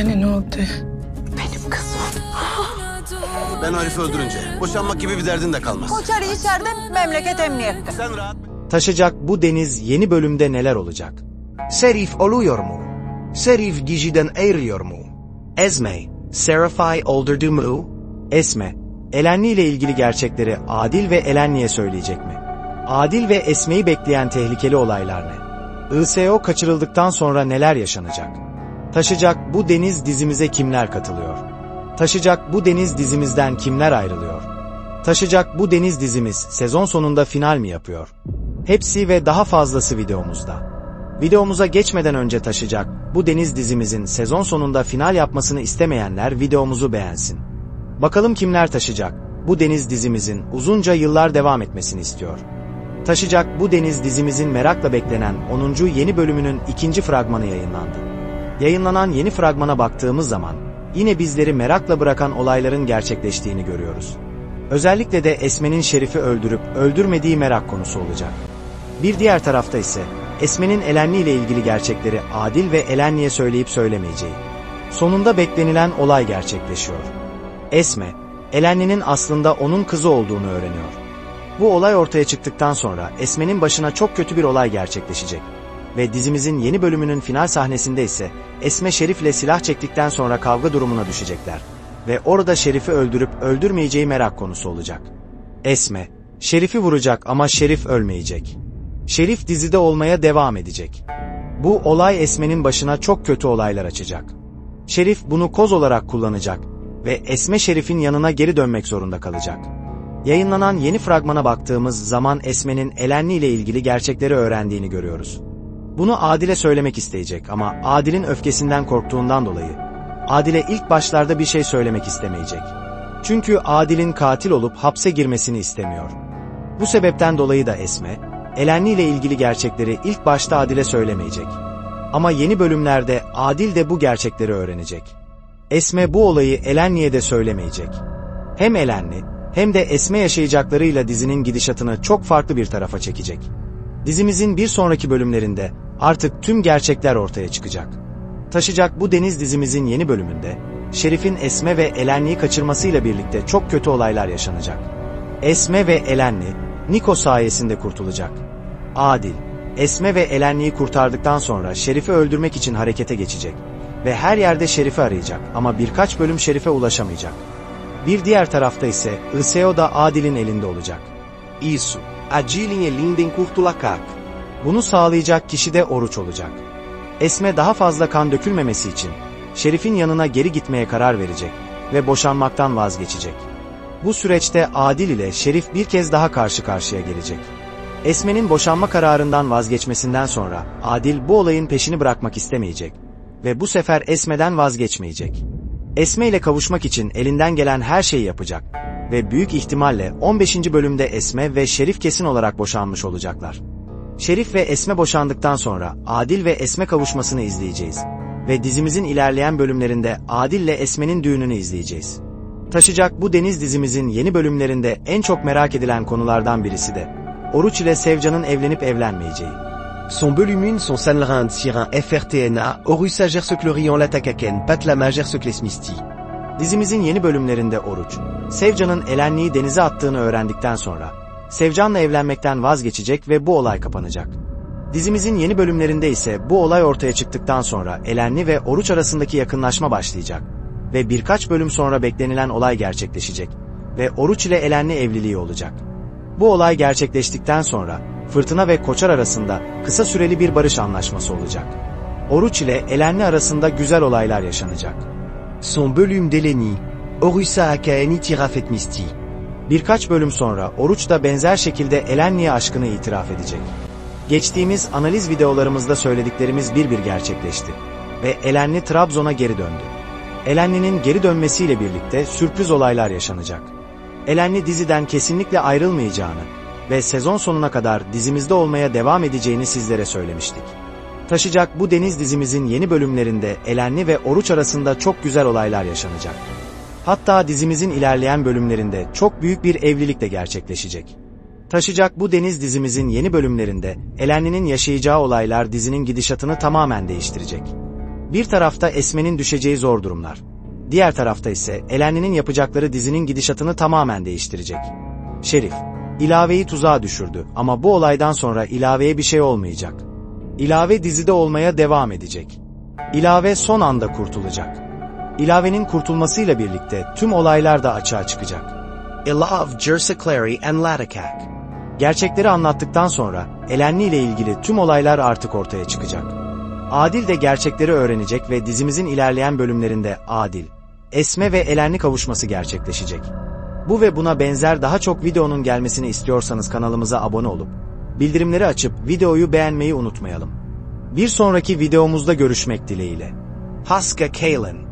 Eleni ne oldu? Benim kızım. Ben Arif'i öldürünce boşanmak gibi bir derdin de kalmaz. Koçarı içeride, memleket emniyette. Sen rahat Taşacak bu deniz yeni bölümde neler olacak? Serif oluyor mu? Serif diziden ayrılıyor mu? Esme, Serafai öldürdü mü? Esme, Elenli ile ilgili gerçekleri Adil ve Elenli'ye söyleyecek mi? Adil ve Esme'yi bekleyen tehlikeli olaylar ne? ISO kaçırıldıktan sonra neler yaşanacak? Taşacak bu deniz dizimize kimler katılıyor? Taşacak bu deniz dizimizden kimler ayrılıyor? Taşacak bu deniz dizimiz sezon sonunda final mi yapıyor? Hepsi ve daha fazlası videomuzda. Videomuza geçmeden önce taşacak bu deniz dizimizin sezon sonunda final yapmasını istemeyenler videomuzu beğensin. Bakalım kimler taşacak bu deniz dizimizin uzunca yıllar devam etmesini istiyor. Taşacak bu deniz dizimizin merakla beklenen 10. yeni bölümünün ikinci fragmanı yayınlandı. Yayınlanan yeni fragmana baktığımız zaman yine bizleri merakla bırakan olayların gerçekleştiğini görüyoruz. Özellikle de Esme'nin Şerif'i öldürüp öldürmediği merak konusu olacak. Bir diğer tarafta ise Esme'nin Elenli ile ilgili gerçekleri Adil ve Elenli'ye söyleyip söylemeyeceği. Sonunda beklenilen olay gerçekleşiyor. Esme, Elenli'nin aslında onun kızı olduğunu öğreniyor. Bu olay ortaya çıktıktan sonra Esme'nin başına çok kötü bir olay gerçekleşecek. Ve dizimizin yeni bölümünün final sahnesinde ise Esme Şerif'le silah çektikten sonra kavga durumuna düşecekler. Ve orada Şerif'i öldürüp öldürmeyeceği merak konusu olacak. Esme, Şerif'i vuracak ama Şerif ölmeyecek. Şerif dizide olmaya devam edecek. Bu olay Esme'nin başına çok kötü olaylar açacak. Şerif bunu koz olarak kullanacak ve Esme Şerif'in yanına geri dönmek zorunda kalacak. Yayınlanan yeni fragmana baktığımız zaman Esme'nin Elenli ile ilgili gerçekleri öğrendiğini görüyoruz. Bunu Adil'e söylemek isteyecek ama Adil'in öfkesinden korktuğundan dolayı Adil'e ilk başlarda bir şey söylemek istemeyecek. Çünkü Adil'in katil olup hapse girmesini istemiyor. Bu sebepten dolayı da Esme, Elenli ile ilgili gerçekleri ilk başta Adil'e söylemeyecek. Ama yeni bölümlerde Adil de bu gerçekleri öğrenecek. Esme bu olayı Elenli'ye de söylemeyecek. Hem Elenli hem de Esme yaşayacaklarıyla dizinin gidişatını çok farklı bir tarafa çekecek. Dizimizin bir sonraki bölümlerinde artık tüm gerçekler ortaya çıkacak. Taşacak bu deniz dizimizin yeni bölümünde Şerif'in Esme ve Elenli'yi kaçırmasıyla birlikte çok kötü olaylar yaşanacak. Esme ve Elenli Niko sayesinde kurtulacak. Adil, Esme ve Elenli'yi kurtardıktan sonra Şerif'i öldürmek için harekete geçecek. Ve her yerde Şerif'i arayacak ama birkaç bölüm Şerif'e ulaşamayacak. Bir diğer tarafta ise ISEO da Adil'in elinde olacak. Isso. Adilin elinden kurtulacak. Bunu sağlayacak kişi de Oruç olacak. Esme daha fazla kan dökülmemesi için Şerif'in yanına geri gitmeye karar verecek ve boşanmaktan vazgeçecek. Bu süreçte Adil ile Şerif bir kez daha karşı karşıya gelecek. Esme'nin boşanma kararından vazgeçmesinden sonra Adil bu olayın peşini bırakmak istemeyecek ve bu sefer Esme'den vazgeçmeyecek. Esme ile kavuşmak için elinden gelen her şeyi yapacak ve büyük ihtimalle 15. bölümde Esme ve Şerif kesin olarak boşanmış olacaklar. Şerif ve Esme boşandıktan sonra Adil ve Esme kavuşmasını izleyeceğiz. Ve dizimizin ilerleyen bölümlerinde Adil ile Esme'nin düğününü izleyeceğiz. Taşacak bu deniz dizimizin yeni bölümlerinde en çok merak edilen konulardan birisi de Oruç ile Sevcan'ın evlenip evlenmeyeceği. Son Belumune, son Sanlrind, Sirin, FRTNA, Orusa Gerseclorian Latakaken, Patlama Gerseclesmisti. Dizimizin yeni bölümlerinde Oruç, Sevcan'ın Elenli'yi denize attığını öğrendikten sonra, Sevcan'la evlenmekten vazgeçecek ve bu olay kapanacak. Dizimizin yeni bölümlerinde ise bu olay ortaya çıktıktan sonra Elenli ve Oruç arasındaki yakınlaşma başlayacak. Ve birkaç bölüm sonra beklenilen olay gerçekleşecek. Ve Oruç ile Elenli evliliği olacak. Bu olay gerçekleştikten sonra Fırtına ve Koçar arasında kısa süreli bir barış anlaşması olacak. Oruç ile Elenli arasında güzel olaylar yaşanacak. Son Belum d'Eleni, Orusa Akaeni Tirafet Misti. Birkaç bölüm sonra Oruç da benzer şekilde Elenli'ye aşkını itiraf edecek. Geçtiğimiz analiz videolarımızda söylediklerimiz bir bir gerçekleşti. Ve Elenli Trabzon'a geri döndü. Elenli'nin geri dönmesiyle birlikte sürpriz olaylar yaşanacak. Elenli diziden kesinlikle ayrılmayacağını ve sezon sonuna kadar dizimizde olmaya devam edeceğini sizlere söylemiştik. Taşacak bu deniz dizimizin yeni bölümlerinde Elenli ve Oruç arasında çok güzel olaylar yaşanacak. Hatta dizimizin ilerleyen bölümlerinde çok büyük bir evlilik de gerçekleşecek. Taşacak bu deniz dizimizin yeni bölümlerinde Elenli'nin yaşayacağı olaylar dizinin gidişatını tamamen değiştirecek. Bir tarafta Esme'nin düşeceği zor durumlar. Diğer tarafta ise Elenli'nin yapacakları dizinin gidişatını tamamen değiştirecek. Şerif, ilaveyi tuzağa düşürdü ama bu olaydan sonra ilaveye bir şey olmayacak. İlave dizide olmaya devam edecek. İlave son anda kurtulacak. İlavenin kurtulmasıyla birlikte tüm olaylar da açığa çıkacak. Ilav Jersecleri and Latakak. Gerçekleri anlattıktan sonra Elenli ile ilgili tüm olaylar artık ortaya çıkacak. Adil de gerçekleri öğrenecek ve dizimizin ilerleyen bölümlerinde Adil, Esme ve Elenli kavuşması gerçekleşecek. Bu ve buna benzer daha çok videonun gelmesini istiyorsanız kanalımıza abone olup, bildirimleri açıp videoyu beğenmeyi unutmayalım. Bir sonraki videomuzda görüşmek dileğiyle. Haska Kalen.